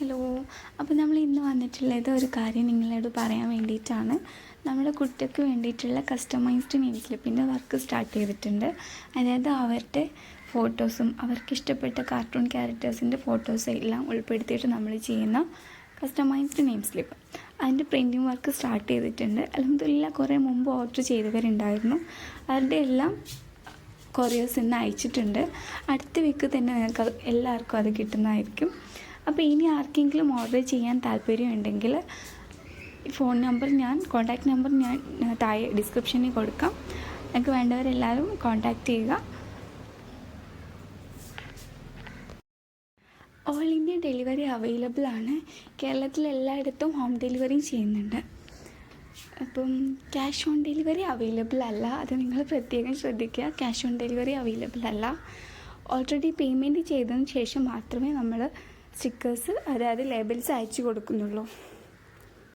Hello. അപ്പോൾ നമ്മൾ ഇന്ന് വന്നിട്ടുള്ളത് ഒരു കാര്യം നിങ്ങളോട് പറയാൻ വേണ്ടിയിട്ടാണ്. നമ്മുടെ കുട്ടിക്ക് വേണ്ടിയിട്ടുള്ള കസ്റ്റമൈസ്ഡ് നെയിം സ്ലിപ്പിന്റെ വർക്ക് സ്റ്റാർട്ട് ചെയ്തിട്ടുണ്ട്. അതായത് അവരുടെ ഫോട്ടോസും അവർക്ക് ഇഷ്ടപ്പെട്ട കാർട്ടൂൺ ക്യാരക്ടേഴ്സിന്റെ ഫോട്ടോസ് എല്ലാം ഉൾപ്പെടുത്തിയിട്ട് നമ്മൾ ചെയ്യുന്ന കസ്റ്റമൈസ്ഡ് നെയിം സ്ലിപ്പ് അതിന്റെ പ്രിന്റിങ് വർക്ക് സ്റ്റാർട്ട് ചെയ്തിട്ടുണ്ട്. അലഹമില്ല കുറേ മുമ്പ് ഓർഡർ ചെയ്തവരുണ്ടായിരുന്നു. അവരുടെ എല്ലാം കൊറിയേഴ്സ് ഇന്ന് അയച്ചിട്ടുണ്ട്. അടുത്ത വീക്ക് തന്നെ നിങ്ങൾക്ക് എല്ലാവർക്കും അത് കിട്ടുന്നതായിരിക്കും. അപ്പോൾ ഇനി ആർക്കെങ്കിലും ഓർഡർ ചെയ്യാൻ താല്പര്യമുണ്ടെങ്കിൽ ഫോൺ നമ്പർ ഞാൻ കോൺടാക്റ്റ് നമ്പർ ഞാൻ താഴെ ഡിസ്ക്രിപ്ഷനിൽ കൊടുക്കാം. നിങ്ങൾക്ക് വേണ്ടവരെല്ലാവരും കോൺടാക്റ്റ് ചെയ്യുക. ഓൾ ഇന്ത്യ ഡെലിവറി അവൈലബിൾ ആണ്. കേരളത്തിൽ എല്ലായിടത്തും ഹോം ഡെലിവറിയും ചെയ്യുന്നുണ്ട്. അപ്പം ക്യാഷ് ഓൺ ഡെലിവറി അവൈലബിൾ അല്ല. അത് നിങ്ങൾ പ്രത്യേകം ശ്രദ്ധിക്കുക. ക്യാഷ് ഓൺ ഡെലിവറി അവൈലബിൾ അല്ല. ഓൾറെഡി പേയ്മെന്റ് ചെയ്തതിന് ശേഷം മാത്രമേ നമ്മൾ സ്റ്റിക്കേഴ്സ് അതായത് ലേബിൾസ് അയച്ചു കൊടുക്കുന്നുള്ളൂ.